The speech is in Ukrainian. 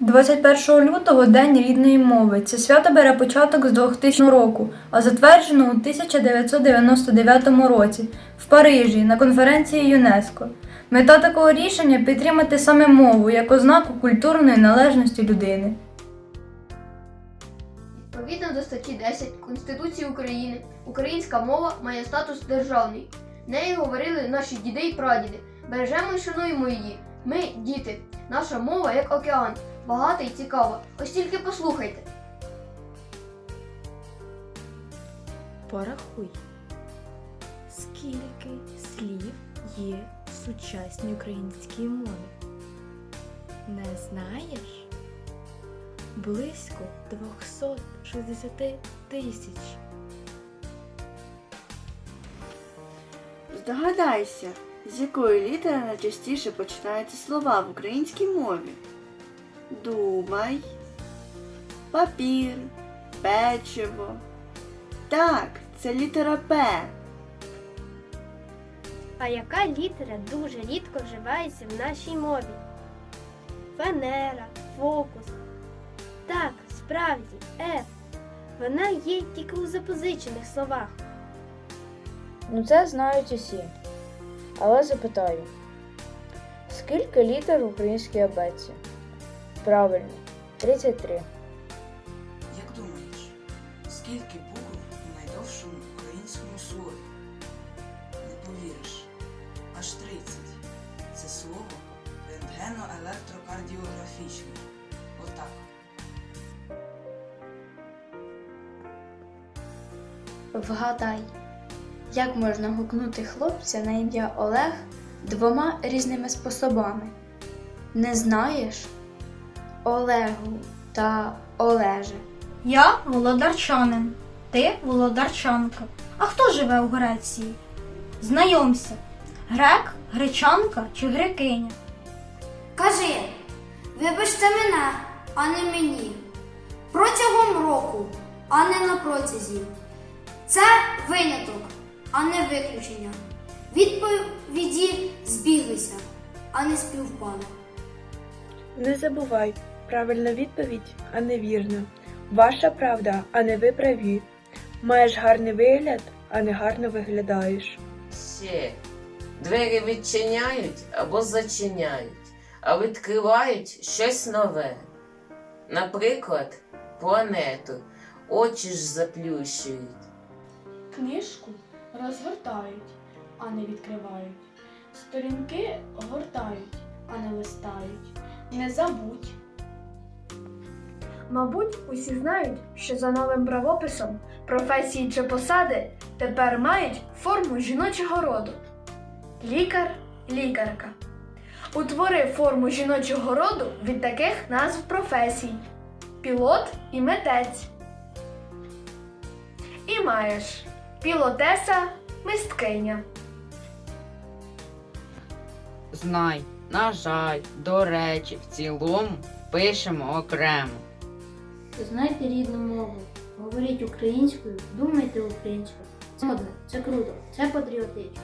21 лютого День рідної мови. Це свято бере початок з 2000 року, а затверджено у 1999 році в Парижі на конференції ЮНЕСКО. Мета такого рішення підтримати саме мову як ознаку культурної належності людини. Відповідно до статті 10 Конституції України, українська мова має статус державний. Нею говорили наші діди і прадіди. Бережемо і шануємо її. Ми, діти, наша мова як океан, багата і цікава. Ось тільки послухайте. Порахуй, скільки слів є в сучасній українській мові? Не знаєш? Близько 260 тисяч. Здогадайся, з якої літери найчастіше починаються слова в українській мові. Думай, папір, печиво. Так, це літера П. А яка літера дуже рідко вживається в нашій мові? Фанера, фокус. Так, справді, Ф. Вона є тільки у запозичених словах. Ну це знають усі. Але запитаю, скільки літер в українській абетці? Правильно, 33. Як думаєш, скільки букв у найдовшому українському слові? Не повіриш, аж 30. Це слово рентгено-електрокардіографічне. Отак. Вгадай, як можна гукнути хлопця на ім'я Олег двома різними способами? Не знаєш? Олегу та Олеже. Я володарчанин, ти володарчанка. А хто живе у Греції? Знайомся. Грек, гречанка чи грекиня? Кажи, вибачте мене, а не мені. Протягом року, а не на протязі. Це виняток, а не виключення. Відповіді збіглися, а не співпали. Не забувай, правильна відповідь, а не вірна. Ваша правда, а не ви праві. Маєш гарний вигляд, а не гарно виглядаєш. Ще двері відчиняють або зачиняють, а відкривають щось нове. Наприклад, планету, очі ж заплющують. Книжку розгортають, а не відкривають. Сторінки гортають, а не листають. Не забудь. Мабуть, усі знають, що за новим правописом професії чи посади тепер мають форму жіночого роду. Лікар, лікарка. Утвори форму жіночого роду від таких назв професій: пілот і митець. І маєш пілотеса, мисткиня. Знай, на жаль, до речі, в цілому пишемо окремо. Знайте рідну мову, говоріть українською, думайте українською. Це модно, це круто, це патріотично.